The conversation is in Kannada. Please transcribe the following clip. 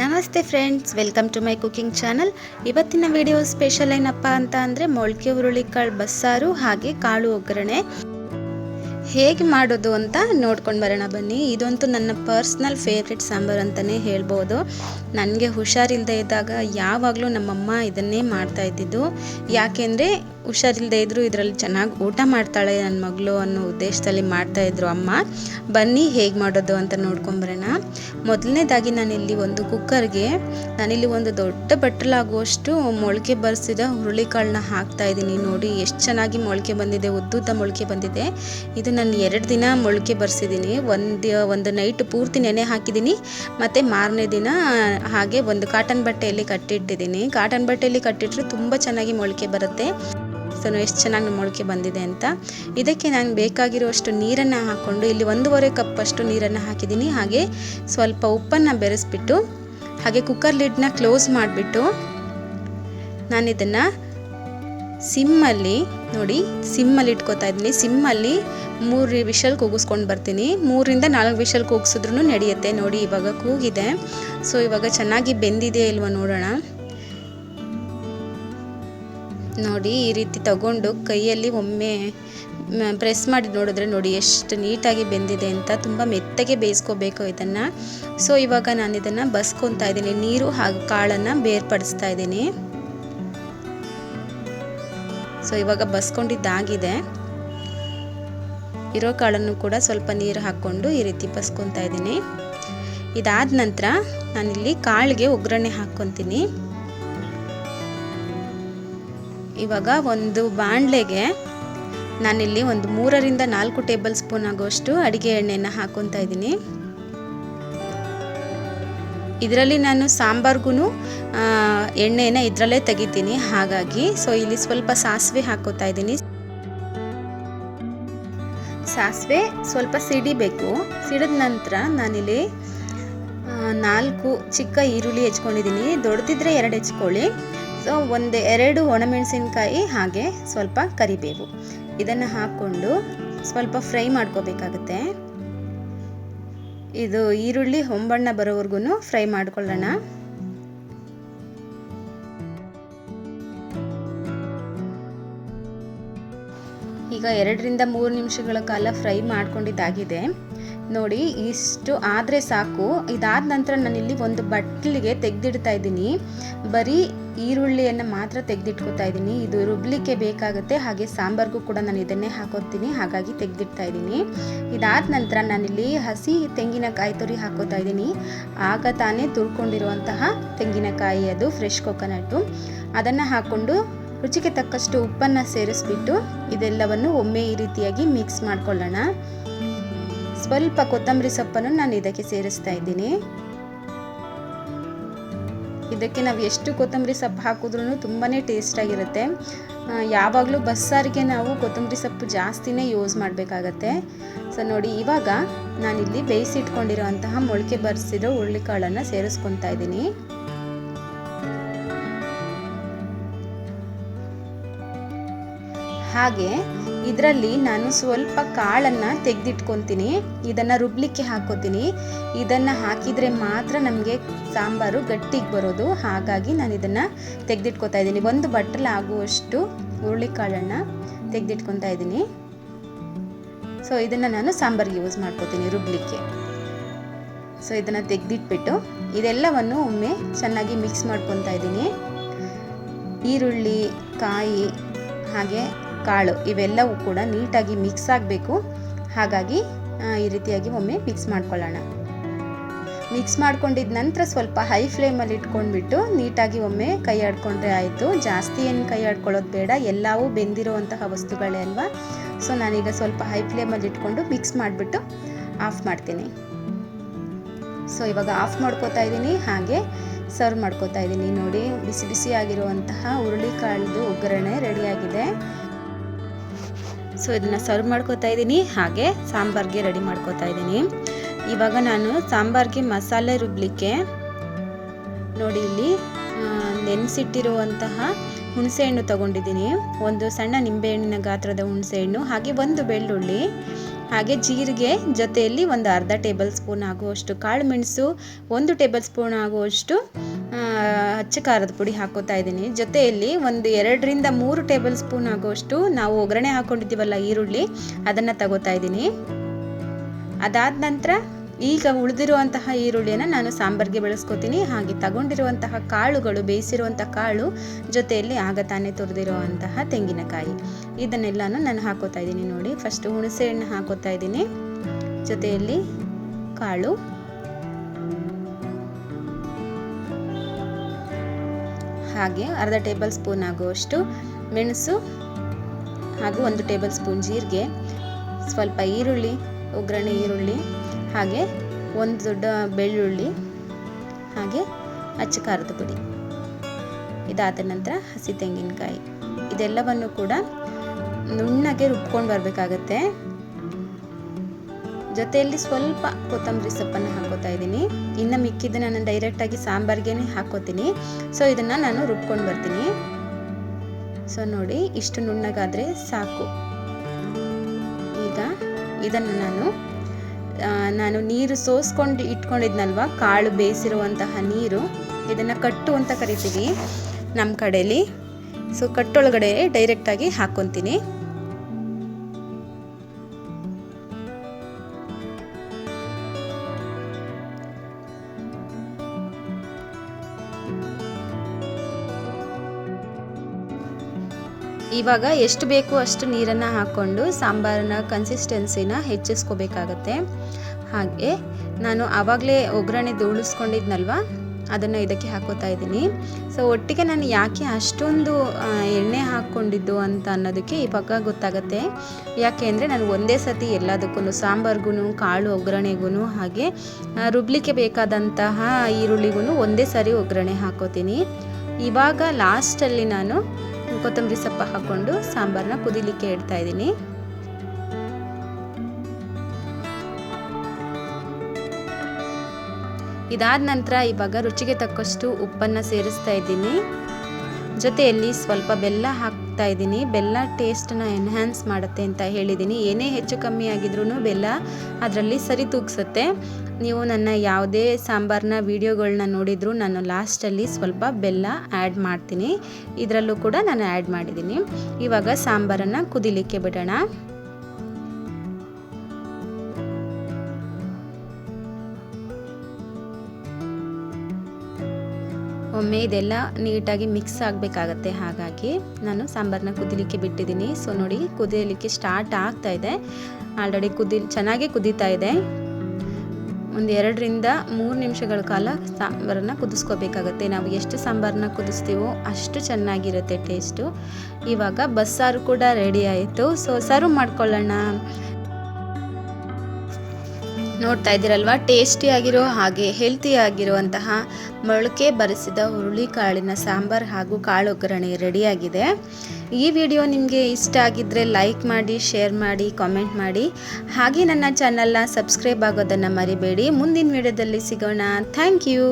ನಮಸ್ತೆ friends, welcome to my cooking channel. ಇವತ್ತಿನ ವಿಡಿಯೋ ಸ್ಪೆಷಲ್ ಏನಪ್ಪ ಅಂತ ಅಂದರೆ ಮೊಳಕೆ ಹುರುಳಿಕಾಳು ಬಸ್ಸಾರು ಹಾಗೆ ಕಾಳು ಒಗ್ಗರಣೆ. ಹೇಗೆ ಮಾಡೋದು ಅಂತ ನೋಡ್ಕೊಂಡು ಬರೋಣ ಬನ್ನಿ. ಇದಂತೂ ನನ್ನ ಪರ್ಸ್ನಲ್ ಫೇವ್ರೆಟ್ ಸಾಂಬಾರು ಅಂತಲೇ ಹೇಳ್ಬೋದು. ನನಗೆ ಹುಷಾರಿಲ್ಲದೆ ಇದ್ದಾಗ ಯಾವಾಗಲೂ ನಮ್ಮಮ್ಮ ಇದನ್ನೇ ಮಾಡ್ತಾ ಇದ್ದಿದ್ದು. ಯಾಕೆಂದರೆ ಹುಷಾರಿಲ್ಲದೆ ಇದ್ದರೂ ಇದರಲ್ಲಿ ಚೆನ್ನಾಗಿ ಊಟ ಮಾಡ್ತಾಳೆ ನನ್ನ ಮಗಳು ಅನ್ನೋ ಉದ್ದೇಶದಲ್ಲಿ ಮಾಡ್ತಾಯಿದ್ರು ಅಮ್ಮ. ಬನ್ನಿ ಹೇಗೆ ಮಾಡೋದು ಅಂತ ನೋಡ್ಕೊಂಬರೋಣ. ಮೊದಲನೇದಾಗಿ ನಾನಿಲ್ಲಿ ಒಂದು ಕುಕ್ಕರ್ಗೆ ನಾನಿಲ್ಲಿ ಒಂದು ದೊಡ್ಡ ಬಟ್ಟಲಾಗುವಷ್ಟು ಮೊಳಕೆ ಬರೆಸಿದ ಹುರುಳಿಕಾಳನ್ನ ಹಾಕ್ತಾ ಇದ್ದೀನಿ. ನೋಡಿ ಎಷ್ಟು ಚೆನ್ನಾಗಿ ಮೊಳಕೆ ಬಂದಿದೆ, ಉದ್ದುದ್ದ ಮೊಳಕೆ ಬಂದಿದೆ. ಇದು ನಾನು ಎರಡು ದಿನ ಮೊಳಕೆ ಬರೆಸಿದ್ದೀನಿ. ಒಂದು ಒಂದು ನೈಟ್ ಪೂರ್ತಿ ನೆನೆ ಹಾಕಿದ್ದೀನಿ. ಮತ್ತು ಮಾರನೇ ದಿನ ಹಾಗೆ ಒಂದು ಕಾಟನ್ ಬಟ್ಟೆಯಲ್ಲಿ ಕಟ್ಟಿಟ್ಟಿದ್ದೀನಿ. ಕಾಟನ್ ಬಟ್ಟೆಯಲ್ಲಿ ಕಟ್ಟಿಟ್ಟರೆ ತುಂಬ ಚೆನ್ನಾಗಿ ಮೊಳಕೆ ಬರುತ್ತೆ. ಸೊ ಎಷ್ಟು ಚೆನ್ನಾಗಿ ಮೊಳಕೆ ಬಂದಿದೆ ಅಂತ. ಇದಕ್ಕೆ ನಾನು ಬೇಕಾಗಿರುವಷ್ಟು ನೀರನ್ನು ಹಾಕ್ಕೊಂಡು ಇಲ್ಲಿ ಒಂದೂವರೆ ಕಪ್ಪಷ್ಟು ನೀರನ್ನು ಹಾಕಿದ್ದೀನಿ. ಹಾಗೆ ಸ್ವಲ್ಪ ಉಪ್ಪನ್ನು ಬೆರೆಸ್ಬಿಟ್ಟು ಹಾಗೆ ಕುಕ್ಕರ್ ಲಿಡ್ನ ಕ್ಲೋಸ್ ಮಾಡಿಬಿಟ್ಟು ನಾನು ಇದನ್ನು ಸಿಮ್ಮಲ್ಲಿ, ನೋಡಿ, ಸಿಮ್ಮಲ್ಲಿ ಇಟ್ಕೋತಾ ಇದ್ದೀನಿ. ಸಿಮ್ಮಲ್ಲಿ ಮೂರು ವಿಷಲ್ ಕೂಗಿಸ್ಕೊಂಡು ಬರ್ತೀನಿ. ಮೂರಿಂದ ನಾಲ್ಕು ವಿಷಲ್ ಕೂಗಿಸಿದ್ರೂ ನಡೆಯುತ್ತೆ. ನೋಡಿ, ಇವಾಗ ಕೂಗಿದೆ. ಸೊ ಇವಾಗ ಚೆನ್ನಾಗಿ ಬೆಂದಿದೆ ಇಲ್ವ ನೋಡೋಣ. ನೋಡಿ, ಈ ರೀತಿ ತಗೊಂಡು ಕೈಯಲ್ಲಿ ಒಮ್ಮೆ ಪ್ರೆಸ್ ಮಾಡಿ ನೋಡಿದ್ರೆ ನೋಡಿ, ಎಷ್ಟು ನೀಟಾಗಿ ಬೆಂದಿದೆ ಅಂತ ತುಂಬ ಮೆತ್ತಗೆ ಬೇಯಿಸ್ಕೋಬೇಕು ಇದನ್ನು. ಸೊ ಇವಾಗ ನಾನು ಇದನ್ನು ಬಸ್ಕೊತಾ ಇದ್ದೀನಿ. ನೀರು ಹಾಗೂ ಕಾಳನ್ನು ಬೇರ್ಪಡಿಸ್ತಾ ಇದ್ದೀನಿ. ಸೊ ಇವಾಗ ಬಸ್ಕೊಂಡಿದ್ದಾಗಿದೆ ಇರೋ ಕಾಳನ್ನು ಕೂಡ ಸ್ವಲ್ಪ ನೀರು ಹಾಕ್ಕೊಂಡು ಈ ರೀತಿ ಬಸ್ಕೊತಾ ಇದ್ದೀನಿ. ಇದಾದ ನಂತರ ನಾನಿಲ್ಲಿ ಕಾಳಿಗೆ ಒಗ್ಗರಣೆ ಹಾಕ್ಕೊತೀನಿ. ಇವಾಗ ಒಂದು ಬಾಣಲೆಗೆ ನಾನಿಲ್ಲಿ ಒಂದು ಮೂರರಿಂದ ನಾಲ್ಕು ಟೇಬಲ್ ಸ್ಪೂನ್ ಆಗೋಷ್ಟು ಅಡುಗೆ ಎಣ್ಣೆಯನ್ನು ಹಾಕ್ಕೊತಾ ಇದ್ದೀನಿ. ಇದರಲ್ಲಿ ನಾನು ಸಾಂಬಾರ್ಗೂ ಎಣ್ಣೆನ ಇದರಲ್ಲೇ ತೆಗಿತೀನಿ. ಹಾಗಾಗಿ ಸೊ ಇಲ್ಲಿ ಸ್ವಲ್ಪ ಸಾಸಿವೆ ಹಾಕೋತಾ ಇದ್ದೀನಿ. ಸಾಸಿವೆ ಸ್ವಲ್ಪ ಸಿಡಿಬೇಕು. ಸಿಡಿದ ನಂತರ ನಾನಿಲ್ಲಿ ನಾಲ್ಕು ಚಿಕ್ಕ ಈರುಳ್ಳಿ ಹೆಚ್ಕೊಂಡಿದ್ದೀನಿ. ದೊಡ್ಡದಿದ್ರೆ ಎರಡು ಹೆಚ್ಕೊಳ್ಳಿ. ಸೊ ಒಂದು, ಎರಡು ಒಣಮೆಣಸಿನ್ಕಾಯಿ ಹಾಗೆ ಸ್ವಲ್ಪ ಕರಿಬೇವು. ಇದನ್ನು ಹಾಕ್ಕೊಂಡು ಸ್ವಲ್ಪ ಫ್ರೈ ಮಾಡ್ಕೋಬೇಕಾಗುತ್ತೆ. ಇದು ಈರುಳ್ಳಿ ಹೊಂಬಣ್ಣ ಬರೋವರೆಗೂ ಫ್ರೈ ಮಾಡ್ಕೊಳ್ಳೋಣ. ಈಗ ಎರಡರಿಂದ ಮೂರು ನಿಮಿಷಗಳ ಕಾಲ ಫ್ರೈ ಮಾಡ್ಕೊಂಡಿದ್ದಾಗಿದೆ. ನೋಡಿ, ಇಷ್ಟು ಆದರೆ ಸಾಕು. ಇದಾದ ನಂತರ ನಾನಿಲ್ಲಿ ಒಂದು ಬಟ್ಲಿಗೆ ತೆಗೆದಿಡ್ತಾ ಇದ್ದೀನಿ. ಬರೀ ಈರುಳ್ಳಿಯನ್ನು ಮಾತ್ರ ತೆಗೆದಿಟ್ಕೋತಾ ಇದ್ದೀನಿ. ಇದು ರುಬ್ಲಿಕ್ಕೆ ಬೇಕಾಗುತ್ತೆ. ಹಾಗೆ ಸಾಂಬಾರ್ಗೂ ಕೂಡ ನಾನು ಇದನ್ನೇ ಹಾಕೋತೀನಿ. ಹಾಗಾಗಿ ತೆಗೆದಿಡ್ತಾ ಇದ್ದೀನಿ. ಇದಾದ ನಂತರ ನಾನಿಲ್ಲಿ ಹಸಿ ತೆಂಗಿನಕಾಯಿ ತುರಿ ಹಾಕೋತಾ ಇದ್ದೀನಿ. ಆಗ ತಾನೇ ತುರ್ಕೊಂಡಿರುವಂತಹ ತೆಂಗಿನಕಾಯಿ, ಅದು ಫ್ರೆಶ್ ಕೊಕೊನಟ್ಟು ಅದನ್ನು ಹಾಕ್ಕೊಂಡು ರುಚಿಗೆ ತಕ್ಕಷ್ಟು ಉಪ್ಪನ್ನು ಸೇರಿಸ್ಬಿಟ್ಟು ಇದೆಲ್ಲವನ್ನು ಒಮ್ಮೆ ಈ ರೀತಿಯಾಗಿ ಮಿಕ್ಸ್ ಮಾಡ್ಕೊಳ್ಳೋಣ. ಸ್ವಲ್ಪ ಕೊತ್ತಂಬರಿ ಸೊಪ್ಪನ್ನು ನಾನು ಇದಕ್ಕೆ ಸೇರಿಸ್ತಾ ಇದ್ದೀನಿ. ಇದಕ್ಕೆ ನಾವು ಎಷ್ಟು ಕೊತ್ತಂಬರಿ ಸೊಪ್ಪು ಹಾಕಿದ್ರೂ ತುಂಬಾ ಟೇಸ್ಟಾಗಿರುತ್ತೆ ಯಾವಾಗಲೂ ಬಸ್ಸಾರಿಗೆ ನಾವು ಕೊತ್ತಂಬರಿ ಸೊಪ್ಪು ಜಾಸ್ತಿನೇ ಯೂಸ್ ಮಾಡಬೇಕಾಗತ್ತೆ. ಸೊ ನೋಡಿ, ಇವಾಗ ನಾನಿಲ್ಲಿ ಬೇಯಿಸಿಟ್ಕೊಂಡಿರೋಂತಹ ಮೊಳಕೆ ಬರೆಸಿರೋ ಹುರುಳಿಕಾಳನ್ನು ಸೇರಿಸ್ಕೊತಾ ಇದ್ದೀನಿ. ಹಾಗೆ ಇದರಲ್ಲಿ ನಾನು ಸ್ವಲ್ಪ ಕಾಳನ್ನು ತೆಗೆದಿಟ್ಕೊತೀನಿ. ಇದನ್ನು ರುಬ್ಲಿಕ್ಕೆ ಹಾಕೋತೀನಿ. ಇದನ್ನು ಹಾಕಿದರೆ ಮಾತ್ರ ನಮಗೆ ಸಾಂಬಾರು ಗಟ್ಟಿಗೆ ಬರೋದು. ಹಾಗಾಗಿ ನಾನು ಇದನ್ನು ತೆಗೆದಿಟ್ಕೊತಾ ಇದ್ದೀನಿ. ಒಂದು ಬಟ್ಟಲು ಆಗುವಷ್ಟು ಹುರುಳಿಕಾಳನ್ನು ತೆಗೆದಿಟ್ಕೊತಾ ಇದ್ದೀನಿ. ಸೊ ಇದನ್ನು ನಾನು ಸಾಂಬಾರಿಗೆ ಯೂಸ್ ಮಾಡ್ಕೋತೀನಿ ರುಬ್ಲಿಕ್ಕೆ. ಸೊ ಇದನ್ನು ತೆಗೆದಿಟ್ಬಿಟ್ಟು ಇದೆಲ್ಲವನ್ನು ಒಮ್ಮೆ ಚೆನ್ನಾಗಿ ಮಿಕ್ಸ್ ಮಾಡ್ಕೊತಾ ಇದ್ದೀನಿ. ಈರುಳ್ಳಿ, ಕಾಯಿ ಹಾಗೆ ಕಾಳು ಇವೆಲ್ಲವೂ ಕೂಡ ನೀಟಾಗಿ ಮಿಕ್ಸ್ ಆಗಬೇಕು. ಹಾಗಾಗಿ ಈ ರೀತಿಯಾಗಿ ಒಮ್ಮೆ ಮಿಕ್ಸ್ ಮಾಡ್ಕೊಳ್ಳೋಣ. ಮಿಕ್ಸ್ ಮಾಡ್ಕೊಂಡಿದ ನಂತರ ಸ್ವಲ್ಪ ಹೈ ಫ್ಲೇಮಲ್ಲಿ ಇಟ್ಕೊಂಡ್ಬಿಟ್ಟು ನೀಟಾಗಿ ಒಮ್ಮೆ ಕೈ ಆಡ್ಕೊಂಡ್ರೆ ಆಯಿತು. ಜಾಸ್ತಿ ಏನು ಕೈ ಆಡ್ಕೊಳ್ಳೋದು ಬೇಡ. ಎಲ್ಲವೂ ಬೆಂದಿರುವಂತಹ ವಸ್ತುಗಳೇ ಅಲ್ವಾ? ಸೊ ನಾನೀಗ ಸ್ವಲ್ಪ ಹೈ ಫ್ಲೇಮಲ್ಲಿ ಇಟ್ಕೊಂಡು ಮಿಕ್ಸ್ ಮಾಡಿಬಿಟ್ಟು ಆಫ್ ಮಾಡ್ತೀನಿ. ಸೊ ಇವಾಗ ಆಫ್ ಮಾಡ್ಕೋತಾ ಇದ್ದೀನಿ. ಹಾಗೆ ಸರ್ವ್ ಮಾಡ್ಕೋತಾ ಇದ್ದೀನಿ. ನೋಡಿ, ಬಿಸಿ ಬಿಸಿ ಆಗಿರುವಂತಹ ಒಗ್ಗರಣೆ ರೆಡಿಯಾಗಿದೆ ಸೊ ಇದನ್ನು ಸರ್ವ್ ಮಾಡ್ಕೋತಾ ಇದ್ದೀನಿ. ಹಾಗೆ ಸಾಂಬಾರ್ಗೆ ರೆಡಿ ಮಾಡ್ಕೋತಾ ಇದ್ದೀನಿ. ಇವಾಗ ನಾನು ಸಾಂಬಾರ್ಗೆ ಮಸಾಲೆ ರುಬ್ಲಿಕ್ಕೆ ನೋಡಿ ಇಲ್ಲಿ ನೆನೆಸಿಟ್ಟಿರುವಂತಹ ಹುಣಸೆಹಣ್ಣು ತಗೊಂಡಿದ್ದೀನಿ. ಒಂದು ಸಣ್ಣ ನಿಂಬೆಹಣ್ಣಿನ ಗಾತ್ರದ ಹುಣಸೆಹಣ್ಣು, ಹಾಗೆ ಒಂದು ಬೆಳ್ಳುಳ್ಳಿ, ಹಾಗೆ ಜೀರಿಗೆ ಜೊತೆಯಲ್ಲಿ ಒಂದು ಅರ್ಧ ಟೇಬಲ್ ಸ್ಪೂನ್ ಆಗುವಷ್ಟು ಕಾಳು ಮೆಣಸು, ಒಂದು ಟೇಬಲ್ ಸ್ಪೂನ್ ಆಗುವಷ್ಟು ಅಚ್ಚ ಖಾರದ ಪುಡಿ ಹಾಕೋತಾ ಇದ್ದೀನಿ. ಜೊತೆಯಲ್ಲಿ ಒಂದು ಎರಡರಿಂದ ಮೂರು ಟೇಬಲ್ ಸ್ಪೂನ್ ಆಗೋಷ್ಟು ನಾವು ಒಗ್ಗರಣೆ ಹಾಕೊಂಡಿದ್ದೀವಲ್ಲ ಈರುಳ್ಳಿ, ಅದನ್ನು ತಗೋತಾ ಇದ್ದೀನಿ. ಅದಾದ ನಂತರ ಈಗ ಉಳಿದಿರುವಂತಹ ಈರುಳ್ಳಿಯನ್ನು ನಾನು ಸಾಂಬಾರ್ಗೆ ಬೆಳೆಸ್ಕೋತೀನಿ. ಹಾಗೆ ತಗೊಂಡಿರುವಂತಹ ಕಾಳುಗಳು ಬೇಯಿಸಿರುವಂಥ ಕಾಳು ಜೊತೆಯಲ್ಲಿ ಆಗ ತಾನೇ ತುರಿದಿರುವಂತಹ ತೆಂಗಿನಕಾಯಿ. ಇದನ್ನೆಲ್ಲನೂ ನಾನು ಹಾಕೋತಾ ಇದ್ದೀನಿ ನೋಡಿ. ಫಸ್ಟ್ ಹುಣಸೆ ಹಣ್ಣು ಹಾಕೋತಾ ಇದ್ದೀನಿ. ಜೊತೆಯಲ್ಲಿ ಕಾಳು. ಹಾಗೆ ಅರ್ಧ ಟೇಬಲ್ ಸ್ಪೂನ್ ಆಗುವಷ್ಟು ಮೆಣಸು ಹಾಗೂ ಒಂದು ಟೇಬಲ್ ಸ್ಪೂನ್ ಜೀರಿಗೆ, ಸ್ವಲ್ಪ ಈರುಳ್ಳಿ, ಒಗ್ಗರಣೆ ಈರುಳ್ಳಿ ಹಾಗೆ ಒಂದು ದೊಡ್ಡ ಬೆಳ್ಳುಳ್ಳಿ ಹಾಗೆ ಅಚ್ಚ ಖಾರದ ಪುಡಿ. ಇದಾದ ನಂತರ ಹಸಿ ತೆಂಗಿನಕಾಯಿ. ಇದೆಲ್ಲವನ್ನು ಕೂಡ ನುಣ್ಣಗೆ ರುಬ್ಕೊಂಡು ಬರಬೇಕಾಗತ್ತೆ. ಜೊತೆಯಲ್ಲಿ ಸ್ವಲ್ಪ ಕೊತ್ತಂಬರಿ ಸೊಪ್ಪನ್ನು ಹಾಕೋತಾ ಇದ್ದೀನಿ. ಇನ್ನು ಮಿಕ್ಕಿದ್ದು ನಾನು ಡೈರೆಕ್ಟಾಗಿ ಸಾಂಬಾರ್ಗೆ ಹಾಕೋತೀನಿ. ಸೊ ಇದನ್ನು ನಾನು ರುಬ್ಕೊಂಡು ಬರ್ತೀನಿ. ಸೊ ನೋಡಿ, ಇಷ್ಟು ನುಣ್ಣಗಾದರೆ ಸಾಕು. ಈಗ ಇದನ್ನು ನಾನು ನಾನು ನೀರು ಸೋಸ್ಕೊಂಡು ಇಟ್ಕೊಂಡಿದ್ನಲ್ವ, ಕಾಳು ಬೇಯಿಸಿರುವಂತಹ ನೀರು, ಇದನ್ನು ಕಟ್ಟು ಅಂತ ಕರಿತೀವಿ ನಮ್ಮ ಕಡೆಯಲ್ಲಿ ಸೊ ಕಟ್ಟೊಳಗಡೆ ಡೈರೆಕ್ಟಾಗಿ ಹಾಕ್ಕೊತೀನಿ ಇವಾಗ ಎಷ್ಟು ಬೇಕು ಅಷ್ಟು ನೀರನ್ನು ಹಾಕ್ಕೊಂಡು ಸಾಂಬಾರನ್ನ ಕನ್ಸಿಸ್ಟೆನ್ಸಿನ ಹೆಚ್ಚಿಸ್ಕೋಬೇಕಾಗತ್ತೆ. ಹಾಗೆ ನಾನು ಆವಾಗಲೇ ಒಗ್ಗರಣೆ ಧೂಳಿಸ್ಕೊಂಡಿದ್ನಲ್ವ ಅದನ್ನು ಇದಕ್ಕೆ ಹಾಕೋತಾ ಇದ್ದೀನಿ. ಸೊ ಒಟ್ಟಿಗೆ ನಾನು ಯಾಕೆ ಅಷ್ಟೊಂದು ಎಣ್ಣೆ ಹಾಕ್ಕೊಂಡಿದ್ದು ಅಂತ ಅನ್ನೋದಕ್ಕೆ ಇವಾಗ ಗೊತ್ತಾಗತ್ತೆ. ಯಾಕೆ ಅಂದರೆ ನಾನು ಒಂದೇ ಸತಿ ಎಲ್ಲದಕ್ಕೂ ಸಾಂಬಾರ್ಗೂ ಕಾಳು ಒಗ್ಗರಣೆಗೂ ಹಾಗೆ ರುಬ್ಲಿಕ್ಕೆ ಬೇಕಾದಂತಹ ಈರುಳ್ಳಿಗೂ ಒಂದೇ ಸಾರಿ ಒಗ್ಗರಣೆ ಹಾಕೋತೀನಿ. ಇವಾಗ ಲಾಸ್ಟಲ್ಲಿ ನಾನು ಕೊತ್ತಂಬರಿ ಸೊಪ್ಪು ಹಾಕ್ಕೊಂಡು ಸಾಂಬಾರನ್ನ ಕುದಿಲಿಕ್ಕೆ ಇಡ್ತಾ ಇದ್ದೀನಿ. ಇದಾದ ನಂತರ ಇವಾಗ ರುಚಿಗೆ ತಕ್ಕಷ್ಟು ಉಪ್ಪನ್ನು ಸೇರಿಸ್ತಾ ಇದ್ದೀನಿ. ಜೊತೆಯಲ್ಲಿ ಸ್ವಲ್ಪ ಬೆಲ್ಲ ಹಾಕ್ತಾ ಇದ್ದೀನಿ. ಬೆಲ್ಲ ಟೇಸ್ಟನ್ನ ಎನ್ಹ್ಯಾನ್ಸ್ ಮಾಡುತ್ತೆ ಅಂತ ಹೇಳಿದ್ದೀನಿ. ಏನೇ ಹೆಚ್ಚು ಕಮ್ಮಿ ಆಗಿದ್ರೂ ಬೆಲ್ಲ ಅದರಲ್ಲಿ ಸರಿ ತೂಗಿಸುತ್ತೆ. ನೀವು ನನ್ನ ಯಾವುದೇ ಸಾಂಬಾರನ್ನ ವೀಡಿಯೋಗಳನ್ನ ನೋಡಿದರೂ ನಾನು ಲಾಸ್ಟಲ್ಲಿ ಸ್ವಲ್ಪ ಬೆಲ್ಲ ಆ್ಯಡ್ ಮಾಡ್ತೀನಿ. ಇದರಲ್ಲೂ ಕೂಡ ನಾನು ಆ್ಯಡ್ ಮಾಡಿದ್ದೀನಿ. ಇವಾಗ ಸಾಂಬಾರನ್ನು ಕುದಿಲಿಕ್ಕೆ ಬಿಡೋಣ. ಒಮ್ಮೆ ಇದೆಲ್ಲ ನೀಟಾಗಿ ಮಿಕ್ಸ್ ಆಗಬೇಕಾಗತ್ತೆ. ಹಾಗಾಗಿ ನಾನು ಸಾಂಬಾರನ್ನ ಕುದಿಲಿಕ್ಕೆ ಬಿಟ್ಟಿದ್ದೀನಿ. ಸೊ ನೋಡಿ ಕುದಿಯಲಿಕ್ಕೆ ಸ್ಟಾರ್ಟ್ ಆಗ್ತಾ ಇದೆ. ಆಲ್ರೆಡಿ ಕುದಿ, ಚೆನ್ನಾಗೇ ಕುದೀತಾ ಇದೆ. ಒಂದು ಎರಡರಿಂದ ಮೂರು ನಿಮಿಷಗಳ ಕಾಲ ಸಾಂಬಾರನ್ನ ಕುದಿಸ್ಕೋಬೇಕಾಗತ್ತೆ. ನಾವು ಎಷ್ಟು ಸಾಂಬಾರನ್ನ ಕುದಿಸ್ತೀವೋ ಅಷ್ಟು ಚೆನ್ನಾಗಿರುತ್ತೆ ಟೇಸ್ಟು ಇವಾಗ ಬಸ್ಸಾರು ಕೂಡ ರೆಡಿ ಆಯಿತು. ಸೊ ಸರ್ವ್ ಮಾಡ್ಕೊಳ್ಳೋಣ. ನೋಡ್ತಾ ಇದ್ದೀರಲ್ವ? ಟೇಸ್ಟಿ ಆಗಿರೋ ಹಾಗೆ ಹೆಲ್ತಿ ಆಗಿರುವಂತಹ ಮೊಳಕೆ ಬರಿಸಿದ ಹುರುಳಿಕಾಳಿನ ಸಾಂಬಾರ್ ಹಾಗೂ ಕಾಳು ಒಗ್ಗರಣೆ ರೆಡಿಯಾಗಿದೆ ಈ ವಿಡಿಯೋ ನಿಮಗೆ ಇಷ್ಟ ಆಗಿದ್ದರೆ ಲೈಕ್ ಮಾಡಿ ಶೇರ್ ಮಾಡಿ ಕಾಮೆಂಟ್ ಮಾಡಿ. ಹಾಗೆ ನನ್ನ ಚಾನಲ್ನ ಸಬ್ಸ್ಕ್ರೈಬ್ ಆಗೋದನ್ನು ಮರಿಬೇಡಿ. ಮುಂದಿನ ವಿಡಿಯೋದಲ್ಲಿ ಸಿಗೋಣ. Thank you